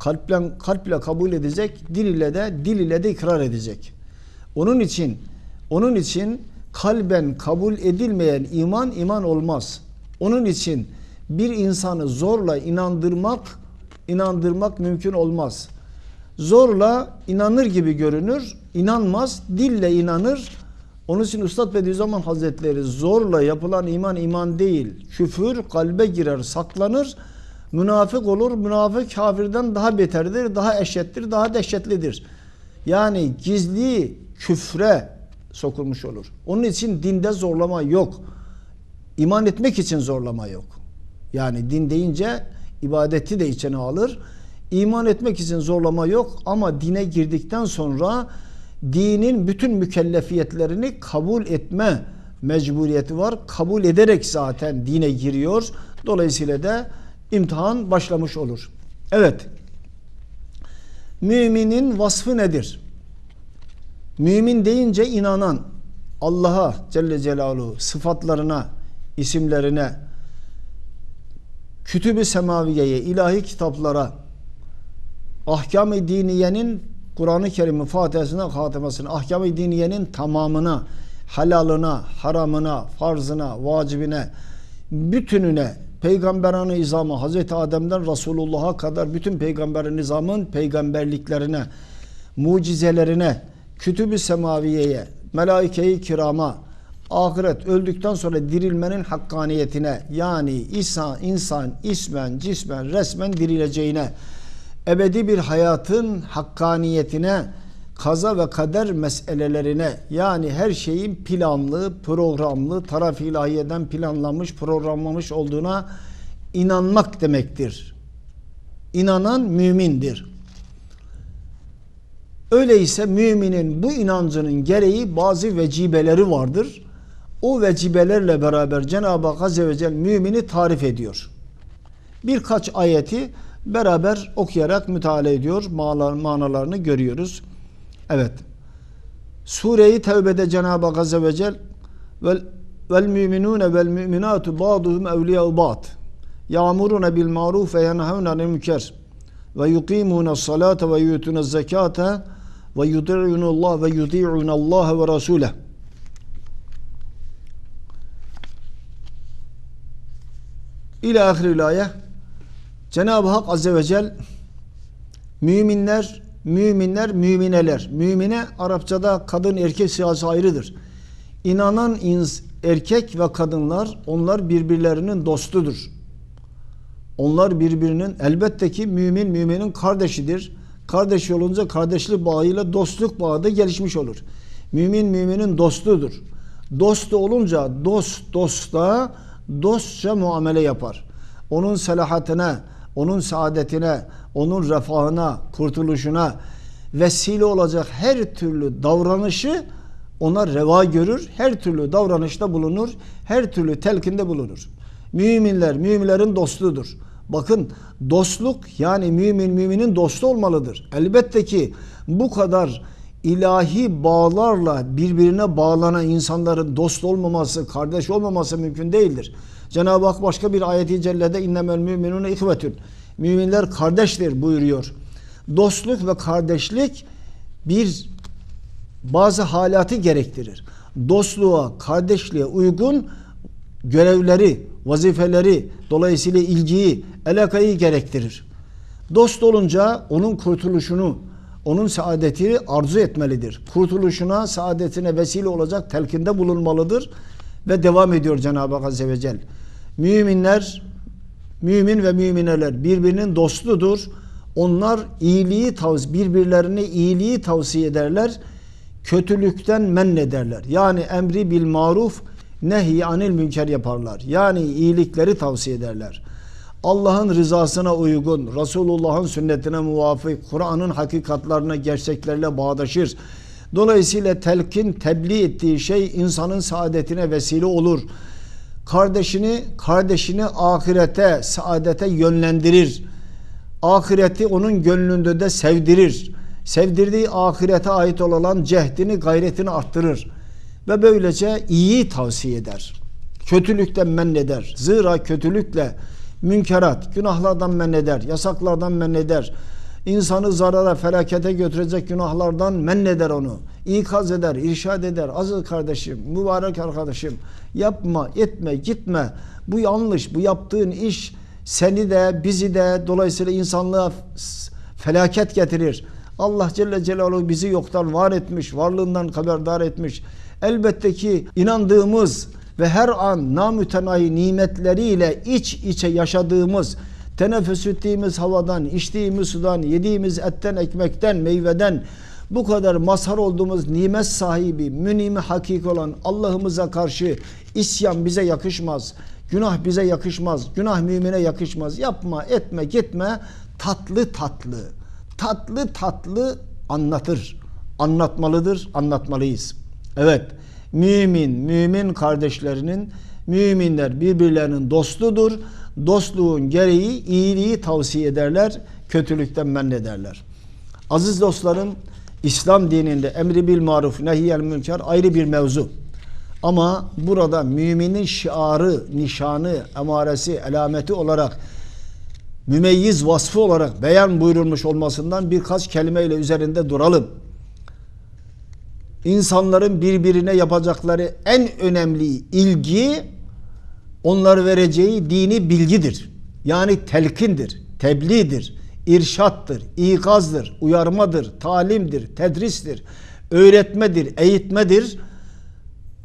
Kalple, kalple kabul edecek, dil ile de dil ile de ikrar edecek. Onun için onun için kalben kabul edilmeyen iman iman olmaz. Onun için bir insanı zorla inandırmak inandırmak mümkün olmaz. Zorla inanır gibi görünür, inanmaz, dille inanır. Onun için Üstad Bediüzzaman Hazretleri zorla yapılan iman iman değil. Küfür kalbe girer, saklanır. Münafık olur. Münafık kafirden daha beterdir, daha eşittir, daha dehşetlidir. Yani gizli küfre sokulmuş olur. Onun için dinde zorlama yok. İman etmek için zorlama yok. Yani din deyince ibadeti de içine alır. İman etmek için zorlama yok ama dine girdikten sonra dinin bütün mükellefiyetlerini kabul etme mecburiyeti var. Kabul ederek zaten dine giriyor. Dolayısıyla da imtihan başlamış olur. Evet. Müminin vasfı nedir? Mümin deyince inanan, Allah'a Celle Celaluhu sıfatlarına, isimlerine, kütüb-i semaviyeye, ilahi kitaplara, ahkam-ı diniyenin Kur'an-ı Kerim'in Fatiha'sına, hatemasına, ahkam-ı diniyenin tamamına, halalına, haramına, farzına, vacibine, bütününe, peygamberanı izamı, Hazreti Adem'den Resulullah'a kadar bütün peygamberin nizamın peygamberliklerine, mucizelerine, kütüb-i semaviyeye, melaike-i kirama, ahiret öldükten sonra dirilmenin hakkaniyetine yani insan, insan ismen, cismen, resmen dirileceğine, ebedi bir hayatın hakkaniyetine, kaza ve kader meselelerine yani her şeyin planlı, programlı, taraf ilahiyeden planlanmış, programlamış olduğuna inanmak demektir. İnanan mümindir. Öyleyse müminin bu inancının gereği bazı vecibeleri vardır. O vecibelerle beraber Cenab-ı Hak Azze ve Celle mümini tarif ediyor. Birkaç ayeti beraber okuyarak müteala ediyor. Manalarını görüyoruz. Evet. Sure-i Tevbe'de Cenab-ı Hak Azze ve Celle vel, vel müminune vel müminatu ba'duhum evliya'u ba'd ya'muruna bil maruf ve yenhavne anil münker ve yuqimuna salate ve yutuna zekate ve yudi'un Allah ve yudi'un Allah ve Resuleh. İlâ ahiril ayet. Cenab-ı Hak Azze ve Celle müminler, müminler, mümineler. Mümine Arapçada kadın erkek siyasi ayrıdır. İnanan ins, erkek ve kadınlar onlar birbirlerinin dostudur. Onlar birbirinin elbette ki mümin müminin kardeşidir. Kardeş olunca kardeşlik bağıyla dostluk bağı da gelişmiş olur. Mümin müminin dostudur. Dostu olunca dost dosta dostça muamele yapar. Onun selahatine, onun saadetine, onun refahına, kurtuluşuna vesile olacak her türlü davranışı ona reva görür. Her türlü davranışta bulunur. Her türlü telkinde bulunur. Müminler, müminlerin dostudur. Bakın dostluk yani mümin müminin dostu olmalıdır. Elbette ki bu kadar ilahi bağlarla birbirine bağlanan insanların dost olmaması, kardeş olmaması mümkün değildir. Cenab-ı Hak başka bir ayeti cellede innemel müminune ihvetün. Müminler kardeştir buyuruyor. Dostluk ve kardeşlik bir bazı halatı gerektirir. Dostluğa, kardeşliğe uygun görevleri, vazifeleri, dolayısıyla ilgiyi, alakayı gerektirir. Dost olunca onun kurtuluşunu, onun saadetini arzu etmelidir. Kurtuluşuna, saadetine vesile olacak telkinde bulunmalıdır ve devam ediyor Cenab-ı Hak Azze ve Celle. Müminler, mümin ve mümineler birbirinin dostudur. Onlar iyiliği tavsiye, birbirlerine iyiliği tavsiye ederler. Kötülükten men ederler. Yani emri bil maruf, nehi anil münker yaparlar. Yani iyilikleri tavsiye ederler. Allah'ın rızasına uygun, Resulullah'ın sünnetine muvafık, Kur'an'ın hakikatlarına, gerçeklerle bağdaşır. Dolayısıyla telkin, tebliğ ettiği şey insanın saadetine vesile olur. Kardeşini, kardeşini ahirete, saadete yönlendirir. Ahireti onun gönlünde de sevdirir. Sevdirdiği ahirete ait olan cehdini, gayretini arttırır. Ve böylece iyi tavsiye eder. Kötülükten men eder. Zira kötülükle münkerat, günahlardan men eder, yasaklardan men eder. İnsanı zarara, felakete götürecek günahlardan men eder onu. İkaz eder, irşad eder. Aziz kardeşim, mübarek arkadaşım yapma, etme, gitme. Bu yanlış, bu yaptığın iş seni de bizi de dolayısıyla insanlığa felaket getirir. Allah Celle Celaluhu bizi yoktan var etmiş, varlığından haberdar etmiş. Elbette ki inandığımız ve her an namütenayi nimetleriyle iç içe yaşadığımız, teneffüs ettiğimiz havadan, içtiğimiz sudan, yediğimiz etten, ekmekten, meyveden bu kadar mazhar olduğumuz nimet sahibi, münimi hakik olan Allah'ımıza karşı isyan bize yakışmaz. Günah bize yakışmaz. Günah mümine yakışmaz. Yapma, etme, gitme. Tatlı tatlı, tatlı tatlı anlatır. Anlatmalıdır, anlatmalıyız. Evet, mümin, mümin kardeşlerinin, müminler birbirlerinin dostudur. Dostluğun gereği iyiliği tavsiye ederler, kötülükten men ederler. Aziz dostlarım, İslam dininde emri bil maruf, nehyel münker ayrı bir mevzu. Ama burada müminin şiarı, nişanı, emaresi, alameti olarak mümeyyiz vasfı olarak beyan buyurulmuş olmasından birkaç kelimeyle üzerinde duralım. İnsanların birbirine yapacakları en önemli ilgi onlar vereceği dini bilgidir. Yani telkindir, tebliğdir, irşattır, ikazdır, uyarmadır, talimdir, tedristir, öğretmedir, eğitmedir.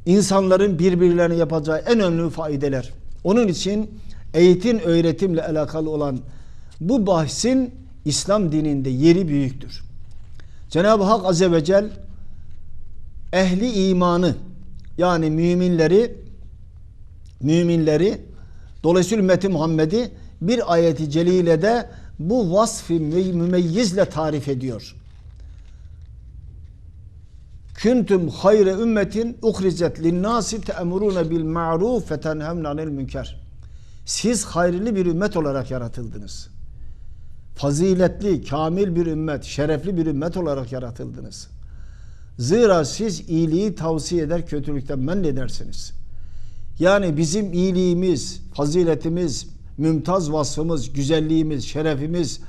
İnsanların birbirlerine yapacağı en önemli faydeler. Onun için eğitim öğretimle alakalı olan bu bahsin İslam dininde yeri büyüktür. Cenab-ı Hak Azze ve Celle ehli imanı yani müminleri müminleri dolayısıyla ümmeti Muhammed'i bir ayeti celilede bu vasfı mü- mümeyyizle tarif ediyor. Kuntum hayre ümmetin uhricet linnâsi te'emurûne bil ma'ruf ve tenhemne anil münker. Siz hayırlı bir ümmet olarak yaratıldınız. Faziletli, kamil bir ümmet, şerefli bir ümmet olarak yaratıldınız. Zira siz iyiliği tavsiye eder, kötülükten men edersiniz. Yani bizim iyiliğimiz, faziletimiz, mümtaz vasfımız, güzelliğimiz, şerefimiz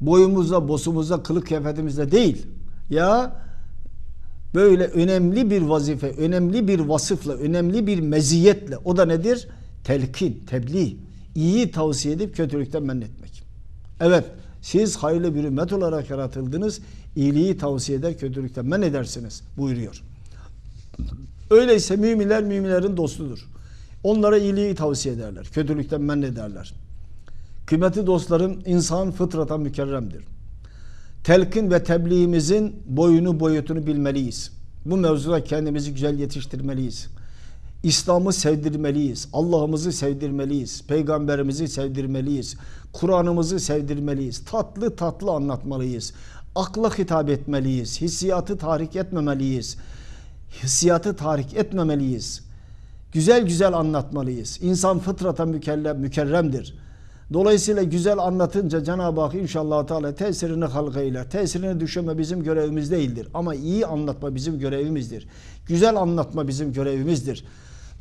boyumuzda, bosumuzda, kılık kıyafetimizde değil. Ya böyle önemli bir vazife, önemli bir vasıfla, önemli bir meziyetle o da nedir? Telkin, tebliğ. İyiyi tavsiye edip kötülükten men etmek. Evet, siz hayırlı bir ümmet olarak yaratıldınız. İyiliği tavsiye eder, kötülükten men edersiniz buyuruyor. Öyleyse müminler müminlerin dostudur. Onlara iyiliği tavsiye ederler. Kötülükten men ederler. Kıymetli dostlarım insan fıtrata mükerremdir. Telkin ve tebliğimizin boyunu boyutunu bilmeliyiz. Bu mevzuda kendimizi güzel yetiştirmeliyiz. İslam'ı sevdirmeliyiz. Allah'ımızı sevdirmeliyiz. Peygamberimizi sevdirmeliyiz. Kur'an'ımızı sevdirmeliyiz. Tatlı tatlı anlatmalıyız. Akla hitap etmeliyiz. Hissiyatı tahrik etmemeliyiz. Hissiyatı tahrik etmemeliyiz. Güzel güzel anlatmalıyız. İnsan fıtrata mükellem, mükerremdir. Dolayısıyla güzel anlatınca Cenab-ı Hak inşallah Teala tesirini halka eyler. Tesirini düşürme bizim görevimiz değildir. Ama iyi anlatma bizim görevimizdir. Güzel anlatma bizim görevimizdir.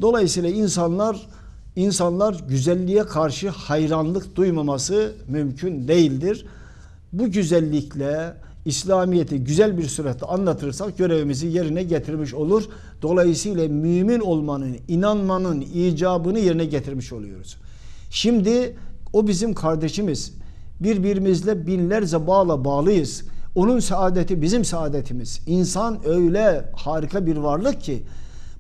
Dolayısıyla insanlar insanlar güzelliğe karşı hayranlık duymaması mümkün değildir. Bu güzellikle İslamiyet'i güzel bir surette anlatırsak görevimizi yerine getirmiş olur. Dolayısıyla mümin olmanın, inanmanın icabını yerine getirmiş oluyoruz. Şimdi o bizim kardeşimiz. Birbirimizle binlerce bağla bağlıyız. Onun saadeti bizim saadetimiz. İnsan öyle harika bir varlık ki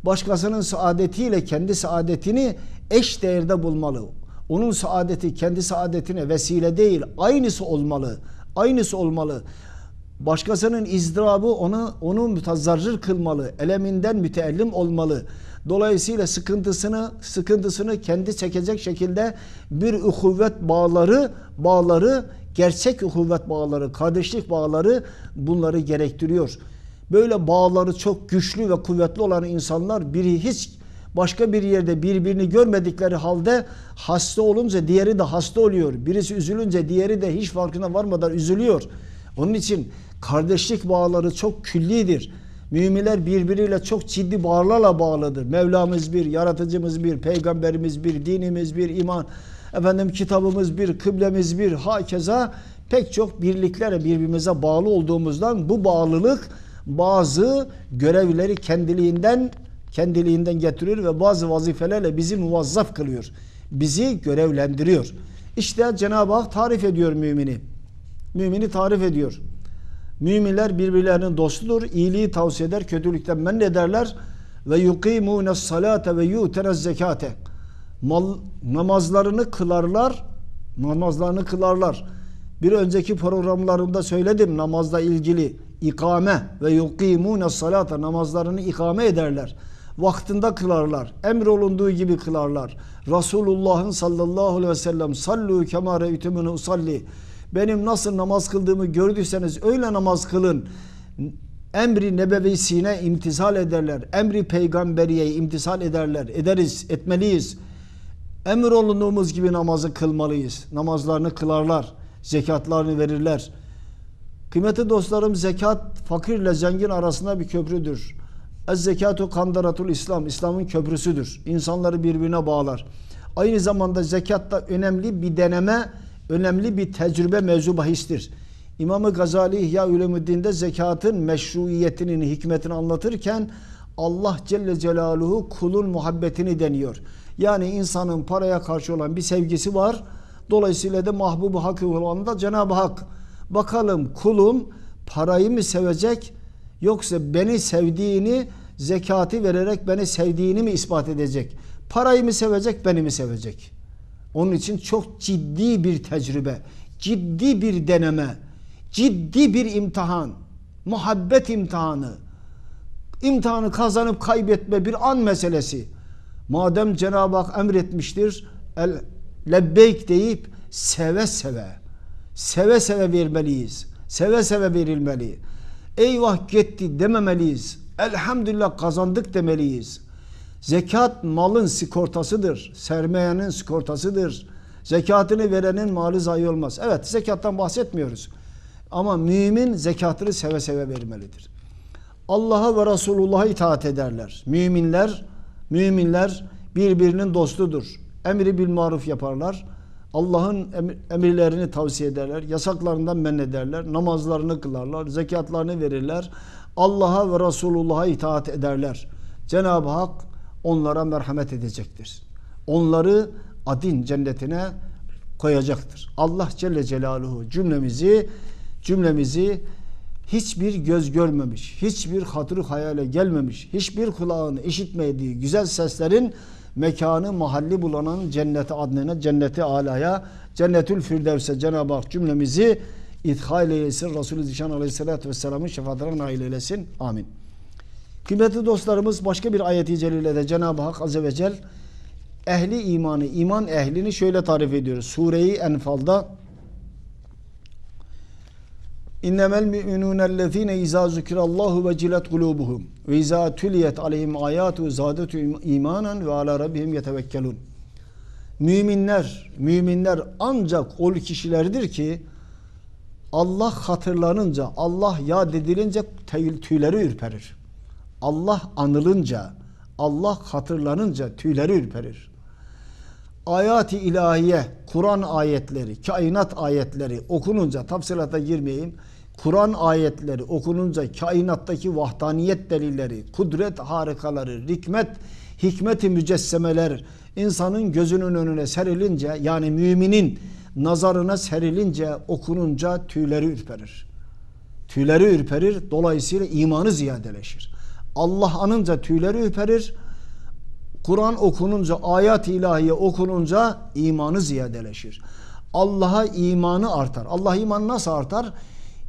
başkasının saadetiyle kendi saadetini eş değerde bulmalı. Onun saadeti kendi saadetine vesile değil, aynısı olmalı. Aynısı olmalı. Başkasının izdirabı onu onu mütezzarrır kılmalı. Eleminden müteellim olmalı. Dolayısıyla sıkıntısını sıkıntısını kendi çekecek şekilde bir uhuvvet bağları bağları gerçek uhuvvet bağları, kardeşlik bağları bunları gerektiriyor. Böyle bağları çok güçlü ve kuvvetli olan insanlar biri hiç başka bir yerde birbirini görmedikleri halde hasta olunca diğeri de hasta oluyor. Birisi üzülünce diğeri de hiç farkına varmadan üzülüyor. Onun için kardeşlik bağları çok küllidir. Müminler birbiriyle çok ciddi bağlarla bağlıdır. Mevlamız bir, yaratıcımız bir, peygamberimiz bir, dinimiz bir, iman, efendim kitabımız bir, kıblemiz bir, hakeza pek çok birliklere birbirimize bağlı olduğumuzdan bu bağlılık bazı görevleri kendiliğinden kendiliğinden getiriyor ve bazı vazifelerle bizi muvazzaf kılıyor. Bizi görevlendiriyor. İşte Cenab-ı Hak tarif ediyor mümini. Mümini tarif ediyor. Müminler birbirlerinin dostudur. İyiliği tavsiye eder, kötülükten men ederler. Ve yukimune salate ve yu'tene zekate. Mal, namazlarını kılarlar. Namazlarını kılarlar. Bir önceki programlarımda söyledim namazla ilgili ikame ve yukimune salate namazlarını ikame ederler. Vaktinde kılarlar. Emrolunduğu gibi kılarlar. Resulullah'ın sallallahu aleyhi ve sellem sallu kemare ütümünü usalli benim nasıl namaz kıldığımı gördüyseniz öyle namaz kılın. Emri nebevisine imtisal ederler. Emri peygamberiye imtisal ederler. Ederiz, etmeliyiz. Emir olunduğumuz gibi namazı kılmalıyız. Namazlarını kılarlar. Zekatlarını verirler. Kıymetli dostlarım zekat fakirle zengin arasında bir köprüdür. Ez zekatu kandaratul İslam. İslam'ın köprüsüdür. İnsanları birbirine bağlar. Aynı zamanda zekat da önemli bir deneme önemli bir tecrübe mevzu bahistir. İmam-ı Gazali İhya Ulumuddin'de zekatın meşruiyetinin hikmetini anlatırken Allah Celle Celaluhu kulun muhabbetini deniyor. Yani insanın paraya karşı olan bir sevgisi var. Dolayısıyla da mahbubu hakkı olan da Cenab-ı Hak. Bakalım kulum parayı mı sevecek yoksa beni sevdiğini zekatı vererek beni sevdiğini mi ispat edecek? Parayı mı sevecek beni mi sevecek? Onun için çok ciddi bir tecrübe, ciddi bir deneme, ciddi bir imtihan, muhabbet imtihanı. İmtihanı kazanıp kaybetme bir an meselesi. Madem Cenab-ı Hak emretmiştir, el lebbeyk deyip seve seve, seve seve vermeliyiz. Seve seve verilmeli. Eyvah gitti dememeliyiz. Elhamdülillah kazandık demeliyiz. Zekat malın sigortasıdır. Sermayenin sigortasıdır. Zekatını verenin mali zayi olmaz. Evet zekattan bahsetmiyoruz. Ama mümin zekatını seve seve vermelidir. Allah'a ve Resulullah'a itaat ederler. Müminler, müminler birbirinin dostudur. Emri bil maruf yaparlar. Allah'ın emirlerini tavsiye ederler. Yasaklarından men ederler. Namazlarını kılarlar. Zekatlarını verirler. Allah'a ve Resulullah'a itaat ederler. Cenab-ı Hak onlara merhamet edecektir. Onları adin cennetine koyacaktır. Allah Celle Celaluhu cümlemizi cümlemizi hiçbir göz görmemiş, hiçbir hatırı hayale gelmemiş, hiçbir kulağın işitmediği güzel seslerin mekanı mahalli bulanan cenneti adnine, cenneti alaya, cennetül firdevse Cenab-ı Hak cümlemizi ithal eylesin. Resulü Zişan Aleyhisselatü Vesselam'ın şefaatine nail eylesin. Amin. Kıymetli dostlarımız başka bir ayeti celilede Cenab-ı Hak Azze ve Celle ehli imanı, iman ehlini şöyle tarif ediyoruz. Sure-i Enfal'da İnnemel müminûnellezîne izâ zükirallahu ve cilet kulûbuhum ve izâ tüliyet aleyhim âyâtu zâdetu imanen ve alâ rabbihim yetevekkelûn. Müminler, müminler ancak o kişilerdir ki Allah hatırlanınca, Allah ya dedilince tüyleri ürperir. Allah anılınca, Allah hatırlanınca tüyleri ürperir. Ayat-ı ilahiye, Kur'an ayetleri, kainat ayetleri okununca, tafsilata girmeyeyim, Kur'an ayetleri okununca kainattaki vahdaniyet delilleri, kudret harikaları, hikmet, hikmeti mücessemeler insanın gözünün önüne serilince yani müminin nazarına serilince okununca tüyleri ürperir. Tüyleri ürperir dolayısıyla imanı ziyadeleşir. Allah anınca tüyleri ürperir. Kur'an okununca, ayat ilahiye okununca imanı ziyadeleşir. Allah'a imanı artar. Allah iman nasıl artar?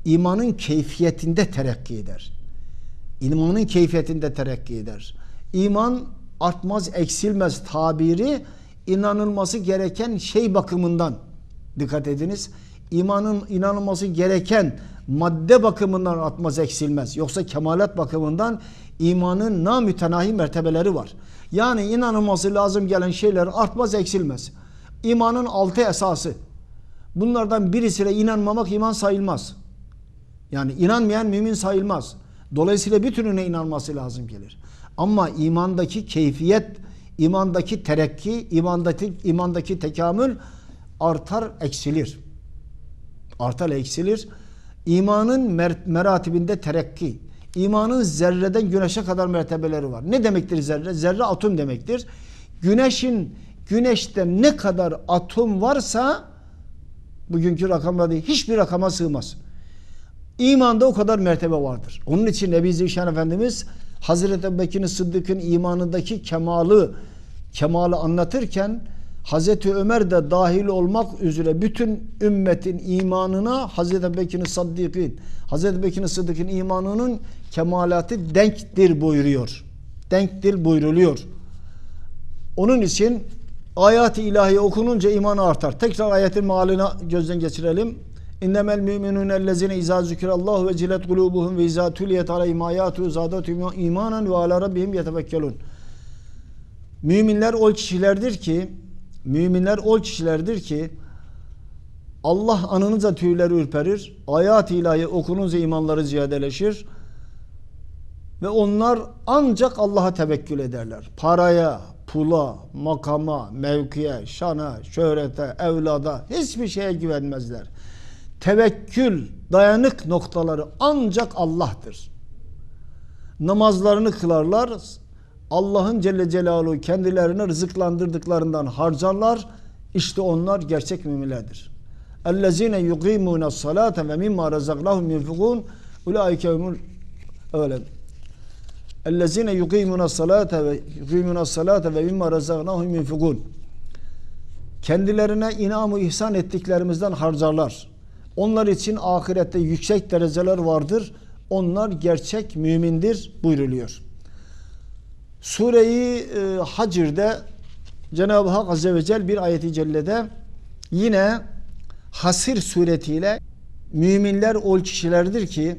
İmanın keyfiyetinde terakki eder. İmanın keyfiyetinde terakki eder. İman artmaz, eksilmez tabiri inanılması gereken şey bakımından dikkat ediniz. İmanın inanılması gereken madde bakımından artmaz, eksilmez. Yoksa kemalat bakımından imanın namütenahi mertebeleri var. Yani inanılması lazım gelen şeyler artmaz eksilmez. İmanın altı esası. Bunlardan birisine inanmamak iman sayılmaz. Yani inanmayan mümin sayılmaz. Dolayısıyla bütününe inanması lazım gelir. Ama imandaki keyfiyet, imandaki terekki, imandaki, imandaki tekamül artar, eksilir. Artar eksilir. İmanın mer- meratibinde terakki. İmanın zerreden güneşe kadar mertebeleri var. Ne demektir zerre? Zerre atom demektir. Güneşin güneşte ne kadar atom varsa bugünkü rakamla değil hiçbir rakama sığmaz. İmanda o kadar mertebe vardır. Onun için Nebi Zişan Efendimiz Hazreti Ebubekir Sıddık'ın imanındaki kemalı kemalı anlatırken Hazreti Ömer de dahil olmak üzere bütün ümmetin imanına Hazreti Ebubekir Sıddık'ın Hazreti Ebubekir Sıddık'ın imanının kemalatı denktir buyuruyor. Denktir buyruluyor. Onun için ayat-ı ilahi okununca iman artar. Tekrar ayetin mealini gözden geçirelim. İnnemel müminun ellezine izâ zükirallahu ve cilet kulubuhum ve izâ tüliyet aleyhim âyâtu zâdâtu imanen ve alâ rabbihim yetevekkelûn. Müminler o kişilerdir ki müminler o kişilerdir ki Allah anınıza tüyleri ürperir. Ayat-ı ilahi okununca imanları ziyadeleşir. Ve onlar ancak Allah'a tevekkül ederler. Paraya, pula, makama, mevkiye, şana, şöhrete, evlada hiçbir şeye güvenmezler. Tevekkül, dayanık noktaları ancak Allah'tır. Namazlarını kılarlar. Allah'ın Celle Celaluhu kendilerini rızıklandırdıklarından harcarlar. İşte onlar gerçek müminlerdir. Ellezine yuqimune salate ve mimma razaknahum yunfikun ulaike humul öyle. Ellezine yuqimune salate ve yuqimune salate ve mimma razaknahum yunfikun. Kendilerine inamı ihsan ettiklerimizden harcarlar. Onlar için ahirette yüksek dereceler vardır. Onlar gerçek mümindir buyruluyor. Sureyi e, Hacir'de Cenab-ı Hak Azze ve Celle bir ayeti cellede yine hasir suretiyle müminler o kişilerdir ki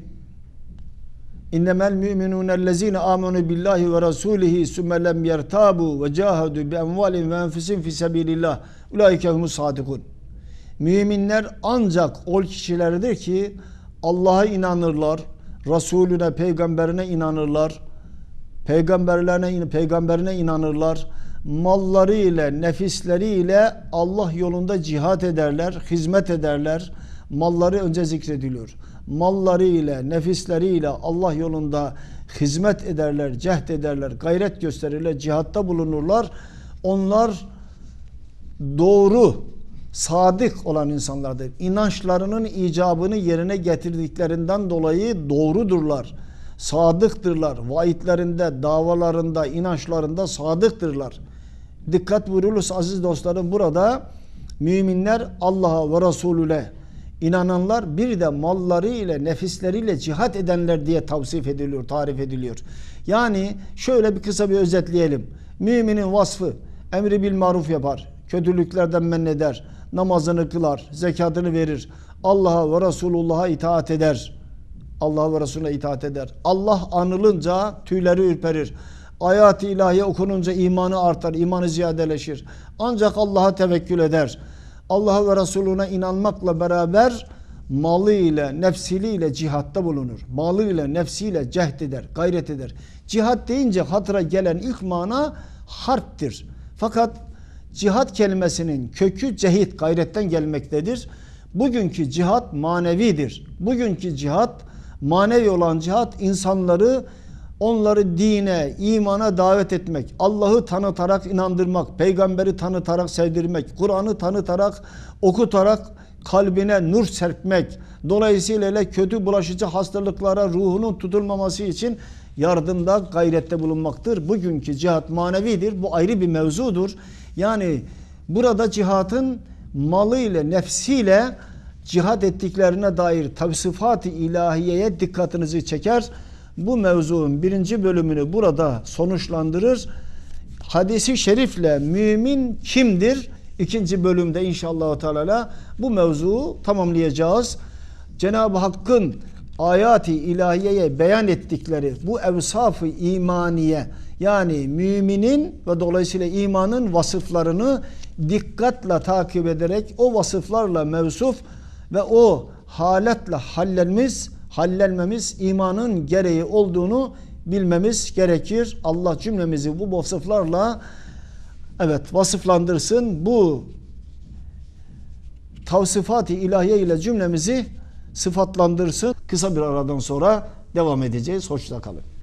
İnnemel müminûnellezîne âmenû billahi ve rasûlihi sümme lem yertâbû ve câhedû bi envâlin ve enfüsin fi sebîlillah ulaike humus sadikun. Müminler ancak o kişilerdir ki Allah'a inanırlar, Resulüne, peygamberine inanırlar, peygamberlerine peygamberine inanırlar. Malları ile, nefisleri ile Allah yolunda cihat ederler, hizmet ederler. Malları önce zikrediliyor. Malları ile, nefisleri ile Allah yolunda hizmet ederler, cehd ederler, gayret gösterirler, cihatta bulunurlar. Onlar doğru, sadık olan insanlardır. İnançlarının icabını yerine getirdiklerinden dolayı doğrudurlar. Sadıktırlar. Vaidlerinde, davalarında, inançlarında sadıktırlar. Dikkat buyurulursa aziz dostlarım burada müminler Allah'a ve Resulüne inananlar bir de malları ile nefisleriyle cihat edenler diye tavsif ediliyor, tarif ediliyor. Yani şöyle bir kısa bir özetleyelim. Müminin vasfı emri bil maruf yapar, kötülüklerden men eder, namazını kılar, zekatını verir, Allah'a ve Resulullah'a itaat eder. Allah ve Resulüne itaat eder. Allah anılınca tüyleri ürperir. Ayat-ı ilahiye okununca imanı artar, imanı ziyadeleşir. Ancak Allah'a tevekkül eder. Allah'a ve Resulüne inanmakla beraber malı ile, nefsiyle cihatta bulunur. Malı ile, nefsiyle cehd eder, gayret eder. Cihat deyince hatıra gelen ilk mana harptir. Fakat cihat kelimesinin kökü cehit, gayretten gelmektedir. Bugünkü cihat manevidir. Bugünkü cihat manevi olan cihat insanları onları dine, imana davet etmek, Allah'ı tanıtarak inandırmak, peygamberi tanıtarak sevdirmek, Kur'an'ı tanıtarak, okutarak kalbine nur serpmek, dolayısıyla kötü bulaşıcı hastalıklara ruhunun tutulmaması için yardımda, gayrette bulunmaktır. Bugünkü cihat manevidir. Bu ayrı bir mevzudur. Yani burada cihatın malı ile, nefsiyle cihad ettiklerine dair tabi sıfat-ı ilahiyeye dikkatinizi çeker. Bu mevzuun birinci bölümünü burada sonuçlandırır. Hadisi şerifle mümin kimdir? İkinci bölümde inşallah Teala bu mevzuu tamamlayacağız. Cenab-ı Hakk'ın ayati ilahiyeye beyan ettikleri bu evsaf-ı imaniye yani müminin ve dolayısıyla imanın vasıflarını dikkatle takip ederek o vasıflarla mevsuf ve o haletle hallenmemiz, hallenmemiz imanın gereği olduğunu bilmemiz gerekir. Allah cümlemizi bu vasıflarla evet vasıflandırsın. Bu tavsifat-ı ilahiye ile cümlemizi sıfatlandırsın. Kısa bir aradan sonra devam edeceğiz. Hoşça kalın.